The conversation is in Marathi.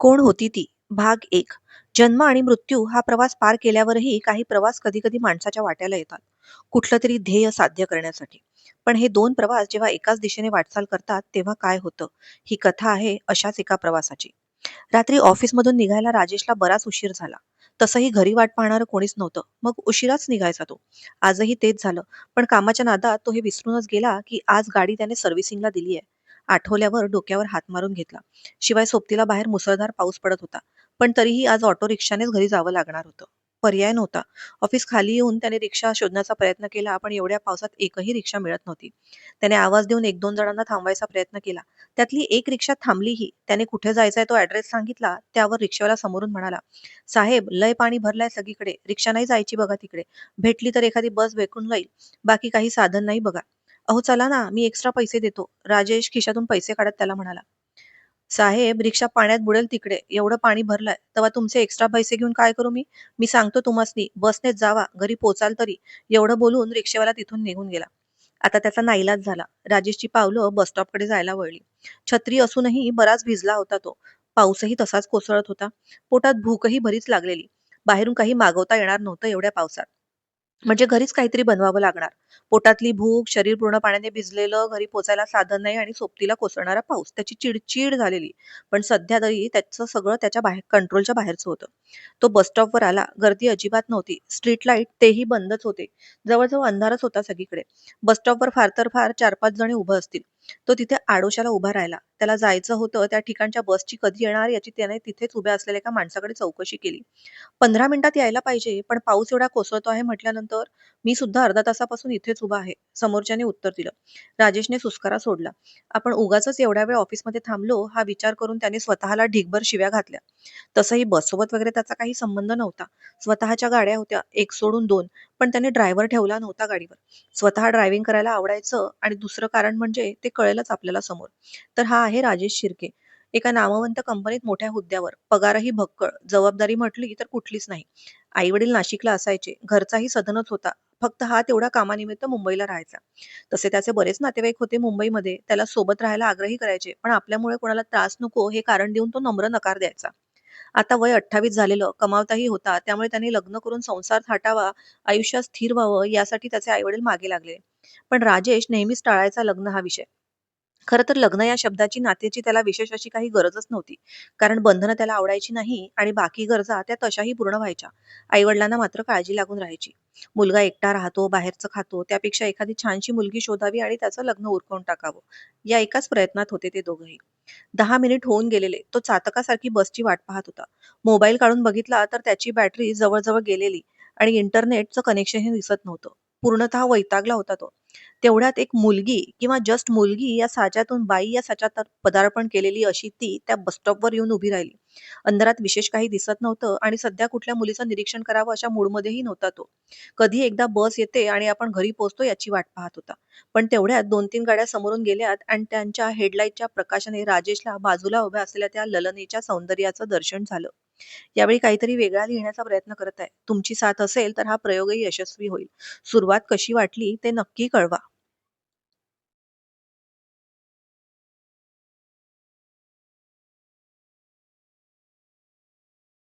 कोण होती ती? भाग एक जन्म आणि मृत्यू हा प्रवास पार केल्यावरही काही प्रवास कधी कधी माणसाच्या वाट्याला येतात. कुठलं तरी ध्येय साध्य करण्यासाठी. पण हे दोन प्रवास जेव्हा एकाच दिशेने वाटचाल करतात तेव्हा काय होतं? ही कथा आहे अशाच एका प्रवासाची. रात्री ऑफिसमधून निघायला राजेशला बराच उशीर झाला. तसंही घरी वाट पाहणारं कोणीच नव्हतं. मग उशिराच निघायचा तो. आजही तेच झालं. पण कामाच्या नादात तो हे विसरूनच गेला की आज गाडी त्याने सर्व्हिसिंगला दिली आहे. आठवल्यावर डोक्यावर हात मारून घेतला. शिवाय सोबतीला बाहेर मुसळधार पाऊस पडत होता. पण तरीही आज ऑटो रिक्षानेच घरी जावं लागणार होतं. पर्याय नव्हता. ऑफिस खाली येऊन त्याने रिक्षा शोधण्याचा प्रयत्न केला पण एवढ्या पावसात एकही रिक्षा मिळत नव्हती. त्याने आवाज देऊन एक दोन जणांना थांबवायचा प्रयत्न केला. त्यातली एक रिक्षा थांबलीही. त्याने कुठे जायचंय तो ऍड्रेस सांगितला. त्यावर रिक्षावाला समोरून म्हणाला, साहेब लय पाणी भरलाय सगळीकडे. रिक्षा नाही जायची बघा तिकडे. भेटली तर एखादी बस भेटून जाईल. बाकी काही साधन नाही बघा. अहो चला ना, मी एक्स्ट्रा पैसे देतो. राजेश खिशातून पैसे काढत त्याला म्हणाला. साहेब रिक्षा पाण्यात बुडेल तिकडे. एवढं पाणी भरलंय. तेव्हा तुमचे एक्स्ट्रा पैसे घेऊन काय करू मी? मी सांगतो तुम्हासनी बसनेच जावा. घरी पोचाल तरी. एवढं बोलून रिक्षेवाला तिथून निघून गेला. आता त्याचा नाईलाज झाला. राजेशची पावलं बस स्टॉपकडे जायला वळली. छत्री असूनही बराच भिजला होता तो. पाऊसही तसाच कोसळत होता. पोटात भूकही बरीच लागलेली. बाहेरून काही मागवता येणार नव्हतं एवढ्या पावसात. म्हणजे घरीच काहीतरी बनवावं लागणार. पोटातली भूक, शरीर पूर्ण पाण्याने भिजलेलं, घरी पोचायला साधन नाही आणि सोबतीला कोसळणारा पाऊस. त्याची चिडचिड झालेली. पण सध्या तरी त्याचं सगळं त्याच्या बाहेर कंट्रोलच्या बाहेरचं होतं. तो बस स्टॉपवर आला. गर्दी अजिबात नव्हती. स्ट्रीट लाइट तेही बंदच होते. जवळजवळ अंधारच होता सगळीकडे. बस स्टॉपवर फार तर फार चार पाच जणी उभं असतील. तो तिथे आडोशाला उभा राहिला. त्याला जायचं होतं त्या ठिकाणच्या बसची कधी येणार याची त्याने तिथेच उभ्या असलेल्या एका माणसाकडे चौकशी केली. पंधरा मिनिटात यायला पाहिजे, पण पाऊस एवढा कोसळतो आहे म्हटल्यानंतर मी सुद्धा अर्धा तासापासून इथेच उभा आहे. समोरच्याने उत्तर दिलं. राजेशने सुस्कारा सोडला. आपण उगाचच एवढ्या वेळ ऑफिसमध्ये थांबलो हा विचार करून त्याने स्वतःला ढिगभर शिव्या घातल्या. तसंही बससोबत वगैरे त्याचा काही संबंध नव्हता. स्वतःच्या गाड्या होत्या एक सोडून दोन, पण त्याने ड्रायव्हर ठेवला नव्हता गाडीवर. स्वतः ड्रायव्हिंग करायला आवडायचं आणि दुसरं कारण म्हणजे ते कळेलच आपल्याला समोर. तर हा आहे राजेश शिर्के. एका नामवंत कंपनीत मोठ्या हुद्द्यावर. पगारही भक्कळ. जबाबदारी म्हटली तर कुठलीच नाही. आई-वडील नाशिकला असायचे. घरचाही सदनच होता. फक्त हा तेवढा कामानिमित्त मुंबईला राहायचा. तसे त्याचे बरेच नातेवाईक होते मुंबईमध्ये. त्याला सोबत राहायला आग्रही करायचे. पण आपल्यामुळे कोणाला त्रास नको हे कारण देऊन तो नम्र नकार द्यायचा. आता वय अठ्ठावीस झालेलं, कमावताही होता. त्यामुळे त्याने लग्न करून संसार थाटावा, आयुष्यात स्थिर व्हावं यासाठी त्याचे आई-वडील मागे लागले. पण राजेश नेहमीच टाळायचा लग्न हा विषय. खरं तर लग्न या शब्दाची नात्याची त्याला विशेष अशी काही गरजच नव्हती. कारण बंधनं त्याला आवडायची नाही आणि बाकी गरजा त्या तशाही पूर्ण व्हायच्या. आईवडिलांना मात्र काळजी लागून राहायची. मुलगा एकटा राहतो, बाहेरचं खातो, त्यापेक्षा एखादी छानशी मुलगी शोधावी आणि त्याचं लग्न उरकवून टाकावं. या एकाच प्रयत्नात होते ते दोघंही. दहा मिनिट होऊन गेलेले. तो चातकासारखी बसची वाट पाहत होता. मोबाईल काढून बघितला तर त्याची बॅटरी जवळजवळ गेलेली आणि इंटरनेटचं कनेक्शनही दिसत नव्हतं. पूर्णतः वैतागला होता तो. तेवढ्यात एक मुलगी किंवा जस्ट मुलगी या साच्यातून बाई या साच्यात पदार्पण केलेली अशी ती त्या बस स्टॉपवर येऊन उभी राहिली. अंधारात विशेष काही दिसत नव्हतं आणि सध्या कुठल्या मुलीचं निरीक्षण करावं अशा मूडमध्येही नव्हता तो. कधी एकदा बस येते आणि आपण घरी पोहोचतो याची वाट पाहत होता. पण तेवढ्यात दोन तीन गाड्या समोरून गेल्यात आणि त्यांच्या हेडलाईटच्या प्रकाशाने राजेशला बाजूला उभ्या असलेल्या त्या ललनेच्या सौंदर्याचं दर्शन झालं. यावेळी काहीतरी वेगळा लिहिण्याचा प्रयत्न करत आहे. तुमची साथ असेल तर हा प्रयोगही यशस्वी होईल. सुरुवात कशी वाटली ते नक्की कळवा.